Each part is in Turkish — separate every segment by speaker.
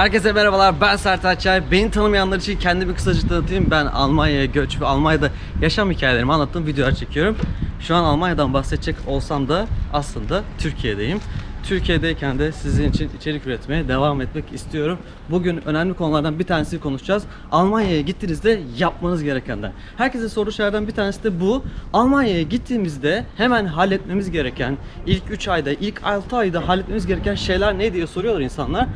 Speaker 1: Herkese merhabalar ben Sertaç Çay. Beni tanımayanlar için kendimi kısaca tanıtayım. Ben Almanya'ya göç ve Almanya'da yaşam hikayelerimi anlattığım videolar çekiyorum. Şu an Almanya'dan bahsedecek olsam da aslında Türkiye'deyim. Türkiye'deyken de sizin için içerik üretmeye devam etmek istiyorum. Bugün önemli konulardan bir tanesini konuşacağız. Almanya'ya gittiğinizde yapmanız gerekenler. Herkese soru şeylerden bir tanesi de bu. Almanya'ya gittiğimizde hemen halletmemiz gereken, ilk 3 ayda, ilk 6 ayda halletmemiz gereken şeyler ne diye soruyorlar insanlar.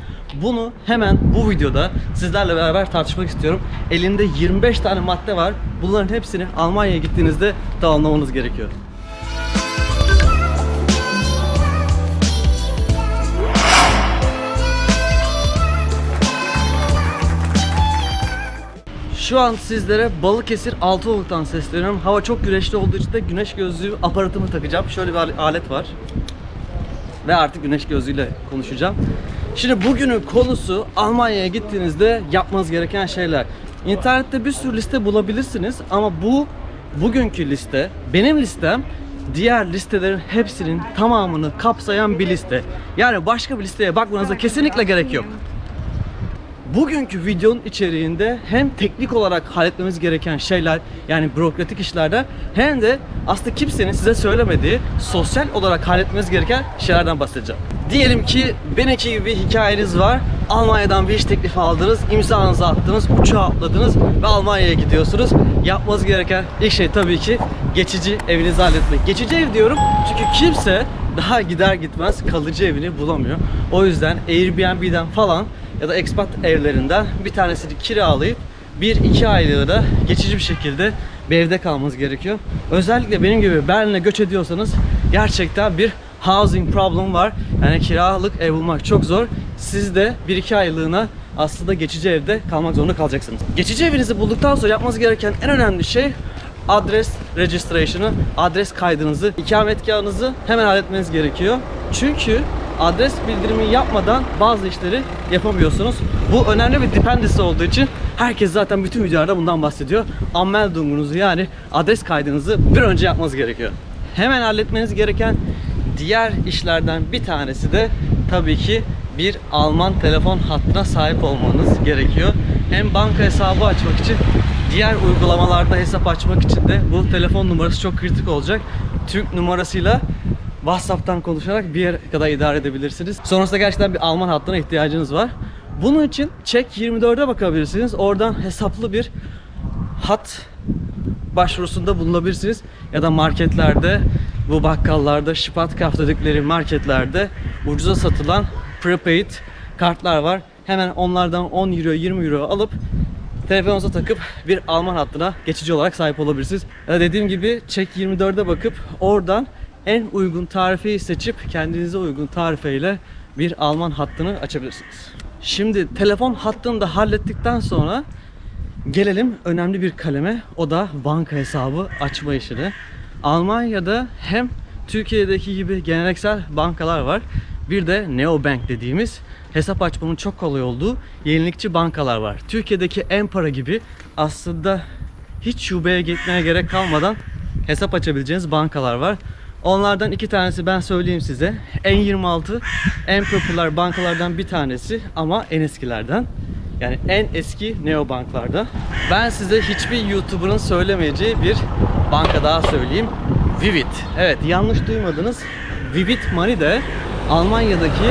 Speaker 1: Bunu hemen bu videoda sizlerle beraber tartışmak istiyorum. Elimde 25 tane madde var. Bunların hepsini Almanya'ya gittiğinizde tamamlamanız gerekiyor. Şu an sizlere Balıkesir Altınoluk'tan sesleniyorum. Hava çok güneşli olduğu için de güneş gözlüğü aparatımı takacağım. Şöyle bir alet var. Ve artık güneş gözlüğüyle konuşacağım. Şimdi bugünün konusu Almanya'ya gittiğinizde yapmanız gereken şeyler. İnternette bir sürü liste bulabilirsiniz ama bu bugünkü liste, benim listem diğer listelerin hepsinin tamamını kapsayan bir liste. Yani başka bir listeye bakmanıza kesinlikle gerek yok. Bugünkü videonun içeriğinde hem teknik olarak halletmemiz gereken şeyler yani bürokratik işlerde hem de aslında kimsenin size söylemediği sosyal olarak halletmemiz gereken şeylerden bahsedeceğim. Diyelim ki benimki gibi bir hikayeniz var. Almanya'dan bir iş teklifi aldınız, imzanızı attınız, uçağa atladınız ve Almanya'ya gidiyorsunuz. Yapmanız gereken ilk şey tabii ki geçici evinizi halletmek. Geçici ev diyorum çünkü kimse daha gider gitmez kalıcı evini bulamıyor. O yüzden Airbnb'den falan ya da expat evlerinden bir tanesini kiralayıp 1-2 aylığı da geçici bir şekilde bir evde kalmanız gerekiyor. Özellikle benim gibi Berlin'e göç ediyorsanız gerçekten bir housing problem var. Yani kiralık ev bulmak çok zor. Siz de 1-2 aylığına aslında geçici evde kalmak zorunda kalacaksınız. Geçici evinizi bulduktan sonra yapmanız gereken en önemli şey adres registration'ı, adres kaydınızı, ikametgahınızı hemen halletmeniz gerekiyor. Çünkü adres bildirimi yapmadan bazı işleri yapamıyorsunuz. Bu önemli bir dependency olduğu için herkes zaten bütün videolarda bundan bahsediyor. Anmeldungunuzu yani adres kaydınızı bir önce yapmanız gerekiyor. Hemen halletmeniz gereken diğer işlerden bir tanesi de tabii ki bir Alman telefon hattına sahip olmanız gerekiyor. Hem banka hesabı açmak için diğer uygulamalarda hesap açmak için de bu telefon numarası çok kritik olacak. Türk numarasıyla WhatsApp'tan konuşarak bir yere kadar idare edebilirsiniz. Sonrasında gerçekten bir Alman hattına ihtiyacınız var. Bunun için Check 24'e bakabilirsiniz. Oradan hesaplı bir hat başvurusunda bulunabilirsiniz. Ya da marketlerde, bu bakkallarda, Sparkasse dedikleri marketlerde ucuza satılan prepaid kartlar var. Hemen onlardan 10 euro, 20 euro alıp telefonunuza takıp bir Alman hattına geçici olarak sahip olabilirsiniz. Ya dediğim gibi Check 24'e bakıp oradan en uygun tarifeyi seçip kendinize uygun tarifeyle bir Alman hattını açabilirsiniz. Şimdi telefon hattını da hallettikten sonra gelelim önemli bir kaleme. O da banka hesabı açma işine. Almanya'da hem Türkiye'deki gibi geleneksel bankalar var. Bir de neobank dediğimiz hesap açmanın çok kolay olduğu yenilikçi bankalar var. Türkiye'deki en para gibi aslında hiç şubeye gitmeye gerek kalmadan hesap açabileceğiniz bankalar var. Onlardan iki tanesi ben söyleyeyim size. N26 en popüler bankalardan bir tanesi ama en eskilerden. Yani en eski neobanklarda. Ben size hiçbir YouTuber'ın söylemeyeceği bir banka daha söyleyeyim. Vivid. Evet yanlış duymadınız. Vivid Money de Almanya'daki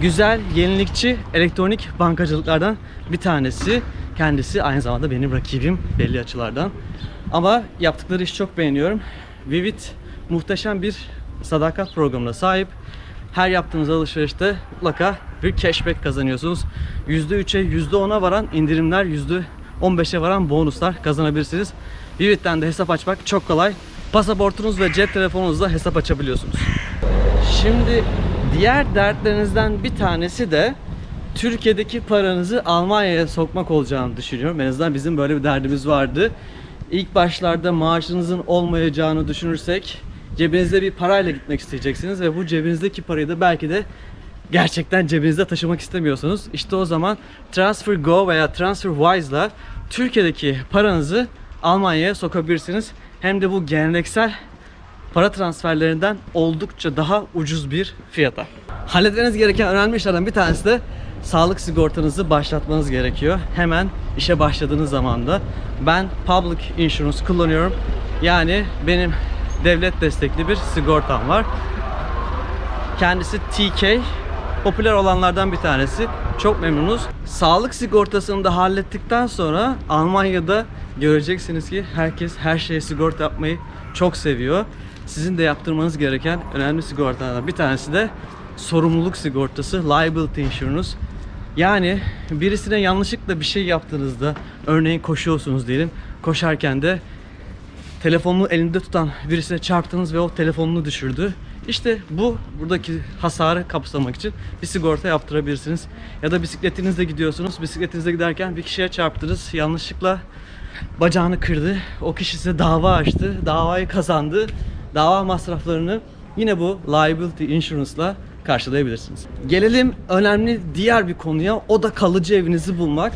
Speaker 1: güzel yenilikçi elektronik bankacılıklardan bir tanesi. Kendisi aynı zamanda benim rakibim belli açılardan. Ama yaptıkları işi çok beğeniyorum. Vivid muhteşem bir sadakat programına sahip. Her yaptığınız alışverişte mutlaka bir cashback kazanıyorsunuz. %3'e %10'a varan indirimler, %15'e varan bonuslar kazanabilirsiniz. Vivid'den de hesap açmak çok kolay. Pasaportunuz ve cep telefonunuzla hesap açabiliyorsunuz. Şimdi diğer dertlerinizden bir tanesi de Türkiye'deki paranızı Almanya'ya sokmak olacağını düşünüyorum. En azından bizim böyle bir derdimiz vardı. İlk başlarda maaşınızın olmayacağını düşünürsek cebinizde bir parayla gitmek isteyeceksiniz ve bu cebinizdeki parayı da belki de gerçekten cebinizde taşımak istemiyorsunuz. İşte o zaman TransferGo veya TransferWise'la Türkiye'deki paranızı Almanya'ya sokabilirsiniz. Hem de bu geleneksel para transferlerinden oldukça daha ucuz bir fiyata. Halletmeniz gereken önemli işlerden bir tanesi de sağlık sigortanızı başlatmanız gerekiyor. Hemen işe başladığınız zaman da ben Public Insurance kullanıyorum. Yani benim devlet destekli bir sigortam var. Kendisi TK. Popüler olanlardan bir tanesi. Çok memnunuz. Sağlık sigortasını da hallettikten sonra Almanya'da göreceksiniz ki herkes her şeye sigorta yapmayı çok seviyor. Sizin de yaptırmanız gereken önemli sigortalardan bir tanesi de sorumluluk sigortası, liability insurance. Yani birisine yanlışlıkla bir şey yaptığınızda, örneğin koşuyorsunuz diyelim, koşarken de telefonunu elinde tutan birisine çarptınız ve o telefonunu düşürdü. İşte bu buradaki hasarı kapsamak için bir sigorta yaptırabilirsiniz. Ya da bisikletinizle gidiyorsunuz. Bisikletinizle giderken bir kişiye çarptınız. Yanlışlıkla bacağını kırdı. O kişi size dava açtı. Davayı kazandı. Dava masraflarını yine bu liability insurance'la karşılayabilirsiniz. Gelelim önemli diğer bir konuya. O da kalıcı evinizi bulmak.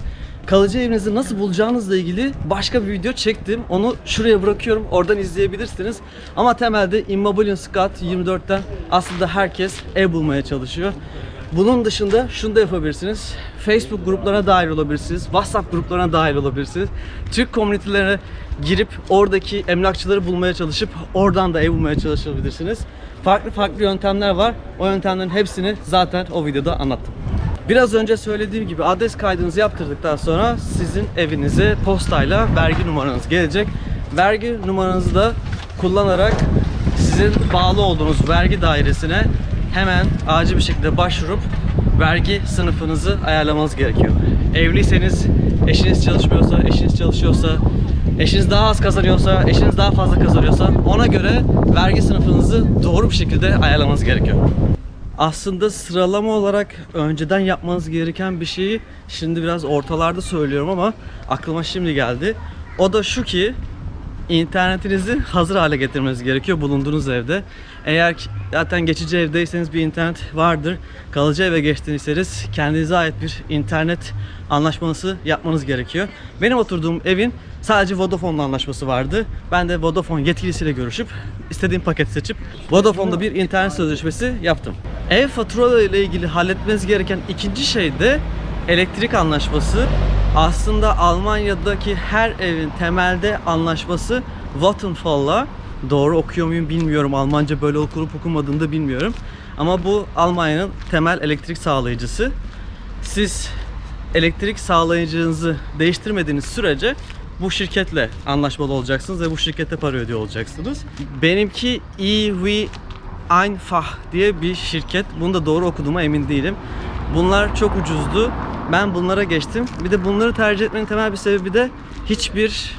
Speaker 1: Kalıcı evinizi nasıl bulacağınızla ilgili başka bir video çektim. Onu şuraya bırakıyorum. Oradan izleyebilirsiniz. Ama temelde Immobilien Scout 24'ten aslında herkes ev bulmaya çalışıyor. Bunun dışında şunu da yapabilirsiniz. Facebook gruplarına dahil olabilirsiniz. WhatsApp gruplarına dahil olabilirsiniz. Türk komünitelerine girip oradaki emlakçıları bulmaya çalışıp oradan da ev bulmaya çalışabilirsiniz. Farklı farklı yöntemler var. O yöntemlerin hepsini zaten o videoda anlattım. Biraz önce söylediğim gibi adres kaydınızı yaptırdıktan sonra sizin evinize postayla vergi numaranız gelecek. Vergi numaranızı da kullanarak sizin bağlı olduğunuz vergi dairesine hemen acil bir şekilde başvurup vergi sınıfınızı ayarlamanız gerekiyor. Evliyseniz, eşiniz çalışmıyorsa, eşiniz çalışıyorsa, eşiniz daha az kazanıyorsa, eşiniz daha fazla kazanıyorsa ona göre vergi sınıfınızı doğru bir şekilde ayarlamanız gerekiyor. Aslında sıralama olarak önceden yapmanız gereken bir şeyi şimdi biraz ortalarda söylüyorum ama aklıma şimdi geldi. O da şu ki internetinizi hazır hale getirmeniz gerekiyor bulunduğunuz evde. Eğer zaten geçici evdeyseniz bir internet vardır. Kalıcı eve geçtiyseniz kendinize ait bir internet anlaşması yapmanız gerekiyor. Benim oturduğum evin sadece Vodafone'la anlaşması vardı. Ben de Vodafone yetkilisiyle görüşüp istediğim paketi seçip Vodafone'da bir internet sözleşmesi yaptım. Ev faturaları ile ilgili halletmeniz gereken ikinci şey de elektrik anlaşması. Aslında Almanya'daki her evin temelde anlaşması Vattenfall'la doğru okuyor muyum bilmiyorum. Almanca böyle okunup okunmadığını da bilmiyorum. Ama bu Almanya'nın temel elektrik sağlayıcısı. Siz elektrik sağlayıcınızı değiştirmediğiniz sürece bu şirketle anlaşmalı olacaksınız ve bu şirkete para ödüyor olacaksınız. Benimki EV Einfach diye bir şirket. Bunu da doğru okuduğuma emin değilim. Bunlar çok ucuzdu. Ben bunlara geçtim. Bir de bunları tercih etmenin temel bir sebebi de hiçbir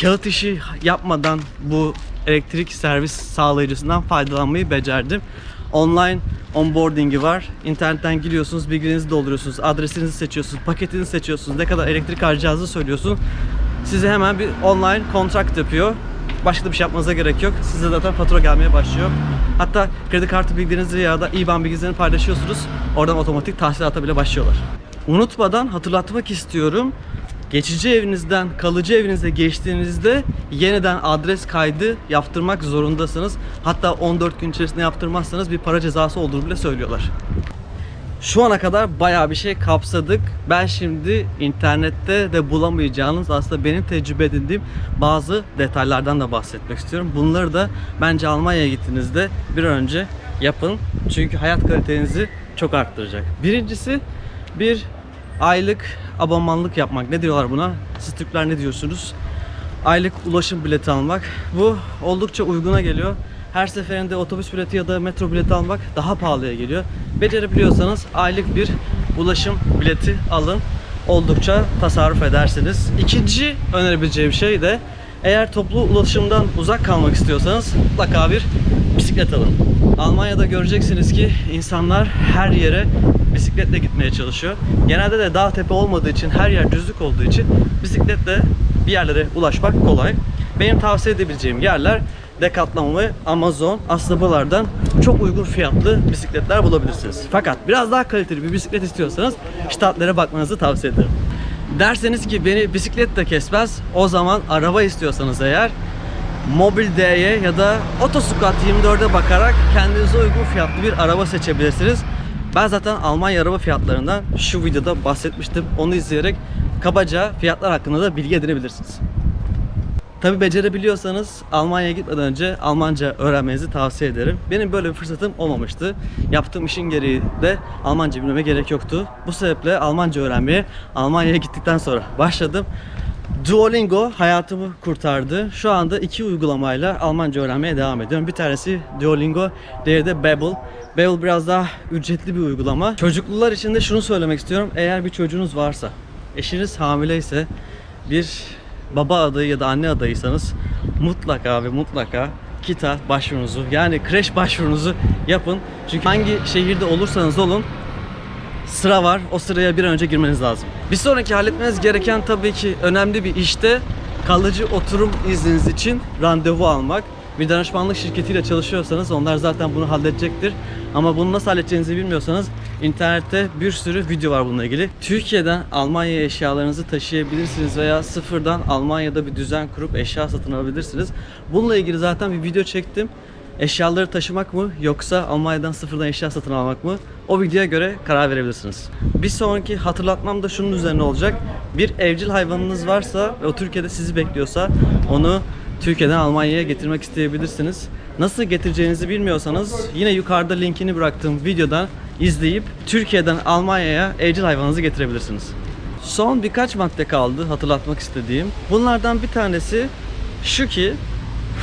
Speaker 1: kağıt işi yapmadan bu elektrik servis sağlayıcısından faydalanmayı becerdim. Online onboarding'i var. İnternetten giriyorsunuz, bilgilerinizi dolduruyorsunuz, adresinizi seçiyorsunuz, paketinizi seçiyorsunuz, ne kadar elektrik harcayacağınızı söylüyorsun. Size hemen bir online kontrakt yapıyor. Başka da bir şey yapmanıza gerek yok. Size zaten fatura gelmeye başlıyor. Hatta kredi kartı bilgilerinizi ya da IBAN bilgilerini paylaşıyorsunuz. Oradan otomatik tahsilata bile başlıyorlar. Unutmadan hatırlatmak istiyorum. Geçici evinizden kalıcı evinize geçtiğinizde yeniden adres kaydı yaptırmak zorundasınız. Hatta 14 gün içerisinde yaptırmazsanız bir para cezası olduğunu bile söylüyorlar. Şu ana kadar bayağı bir şey kapsadık. Ben şimdi internette de bulamayacağınız aslında benim tecrübe edindiğim bazı detaylardan da bahsetmek istiyorum. Bunları da bence Almanya'ya gittiğinizde bir önce yapın. Çünkü hayat kalitenizi çok arttıracak. Birincisi bir aylık abonmanlık yapmak. Ne diyorlar buna? Siz Türkler ne diyorsunuz? Aylık ulaşım bileti almak. Bu oldukça uyguna geliyor. Her seferinde otobüs bileti ya da metro bileti almak daha pahalıya geliyor. Becerebiliyorsanız aylık bir ulaşım bileti alın. Oldukça tasarruf edersiniz. İkinci önerebileceğim şey de eğer toplu ulaşımdan uzak kalmak istiyorsanız mutlaka bir bisiklet alın. Almanya'da göreceksiniz ki insanlar her yere bisikletle gitmeye çalışıyor. Genelde de dağ tepe olmadığı için her yer düzlük olduğu için bisikletle bir yerlere ulaşmak kolay. Benim tavsiye edebileceğim yerler Decathlon ve Amazon. Aslında buralardan çok uygun fiyatlı bisikletler bulabilirsiniz. Fakat biraz daha kaliteli bir bisiklet istiyorsanız Stadtler'e bakmanızı tavsiye ederim. Derseniz ki beni bisiklet de kesmez. O zaman araba istiyorsanız eğer Mobil D'ye ya da Otosquat 24'e bakarak kendinize uygun fiyatlı bir araba seçebilirsiniz. Ben zaten Almanya araba fiyatlarından şu videoda bahsetmiştim. Onu izleyerek kabaca fiyatlar hakkında da bilgi edinebilirsiniz. Tabi becerebiliyorsanız Almanya'ya gitmeden önce Almanca öğrenmenizi tavsiye ederim. Benim böyle bir fırsatım olmamıştı. Yaptığım işin gereği de Almanca bilmeme gerek yoktu. Bu sebeple Almanca öğrenmeye Almanya'ya gittikten sonra başladım. Duolingo hayatımı kurtardı. Şu anda iki uygulamayla Almanca öğrenmeye devam ediyorum. Bir tanesi Duolingo, diğeri de Babbel. Babbel biraz daha ücretli bir uygulama. Çocuklular için de şunu söylemek istiyorum. Eğer bir çocuğunuz varsa, eşiniz hamileyse, bir baba adayı ya da anne adayıysanız mutlaka ve mutlaka kita başvurunuzu yani kreş başvurunuzu yapın. Çünkü hangi şehirde olursanız olun sıra var. O sıraya bir an önce girmeniz lazım. Bir sonraki halletmeniz gereken tabii ki önemli bir işte kalıcı oturum izniniz için randevu almak. Bir danışmanlık şirketiyle çalışıyorsanız onlar zaten bunu halledecektir. Ama bunu nasıl halledeceğinizi bilmiyorsanız internette bir sürü video var bununla ilgili. Türkiye'den Almanya'ya eşyalarınızı taşıyabilirsiniz veya sıfırdan Almanya'da bir düzen kurup eşya satın alabilirsiniz. Bununla ilgili zaten bir video çektim. Eşyaları taşımak mı yoksa Almanya'dan sıfırdan eşya satın almak mı? O videoya göre karar verebilirsiniz. Bir sonraki hatırlatmam da şunun üzerine olacak. Bir evcil hayvanınız varsa ve o Türkiye'de sizi bekliyorsa onu Türkiye'den Almanya'ya getirmek isteyebilirsiniz. Nasıl getireceğinizi bilmiyorsanız yine yukarıda linkini bıraktığım videodan izleyip Türkiye'den Almanya'ya evcil hayvanınızı getirebilirsiniz. Son birkaç madde kaldı hatırlatmak istediğim. Bunlardan bir tanesi şu ki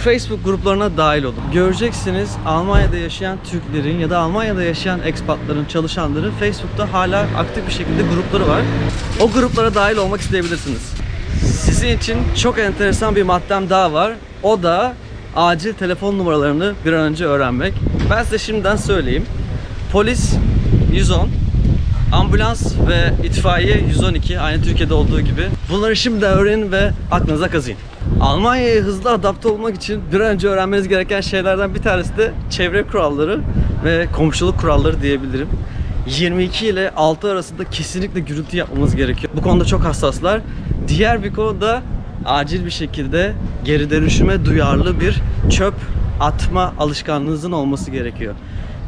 Speaker 1: Facebook gruplarına dahil olun. Göreceksiniz Almanya'da yaşayan Türklerin ya da Almanya'da yaşayan ekspatların, çalışanların Facebook'ta hala aktif bir şekilde grupları var. O gruplara dahil olmak isteyebilirsiniz. Sizin için çok enteresan bir maddem daha var. O da acil telefon numaralarını bir an önce öğrenmek. Ben size şimdiden söyleyeyim. Polis 110, ambulans ve itfaiye 112 aynı Türkiye'de olduğu gibi. Bunları şimdiden öğrenin ve aklınıza kazıyın. Almanya'ya hızlı adapte olmak için bir an önce öğrenmeniz gereken şeylerden bir tanesi de çevre kuralları ve komşuluk kuralları diyebilirim. 22 ile 6 arasında kesinlikle gürültü yapmamız gerekiyor. Bu konuda çok hassaslar. Diğer bir konu da acil bir şekilde geri dönüşüme duyarlı bir çöp atma alışkanlığınızın olması gerekiyor.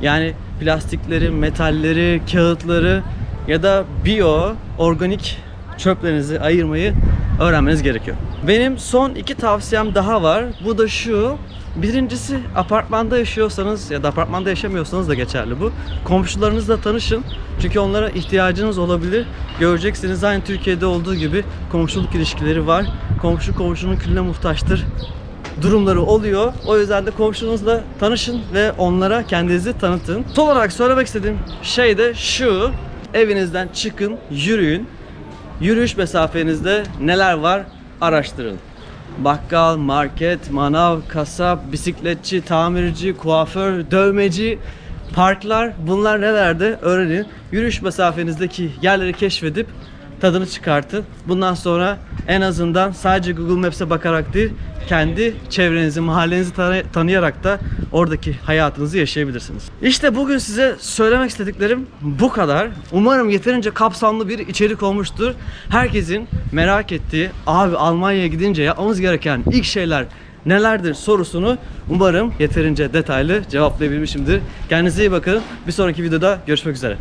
Speaker 1: Yani plastikleri, metalleri, kağıtları ya da biyo, organik çöplerinizi ayırmayı öğrenmeniz gerekiyor. Benim son iki tavsiyem daha var. Bu da şu. Birincisi apartmanda yaşıyorsanız ya da apartmanda yaşamıyorsanız da geçerli bu. Komşularınızla tanışın. Çünkü onlara ihtiyacınız olabilir. Göreceksiniz aynı Türkiye'de olduğu gibi komşuluk ilişkileri var. Komşu komşunun külüne muhtaçtır durumları oluyor. O yüzden de komşunuzla tanışın ve onlara kendinizi tanıtın. Son olarak söylemek istediğim şey de şu. Evinizden çıkın, yürüyün. Yürüyüş mesafenizde neler var araştırın. Bakkal, market, manav, kasap, bisikletçi, tamirci, kuaför, dövmeci, parklar bunlar nelerde öğrenin. Yürüyüş mesafenizdeki yerleri keşfedip tadını çıkartın. Bundan sonra en azından sadece Google Maps'e bakarak değil, kendi çevrenizi, mahallenizi tanı- tanıyarak da oradaki hayatınızı yaşayabilirsiniz. İşte bugün size söylemek istediklerim bu kadar. Umarım yeterince kapsamlı bir içerik olmuştur. Herkesin merak ettiği, abi Almanya'ya gidince yapmamız gereken ilk şeyler nelerdir sorusunu umarım yeterince detaylı cevaplayabilmişimdir. Kendinize iyi bakın. Bir sonraki videoda görüşmek üzere.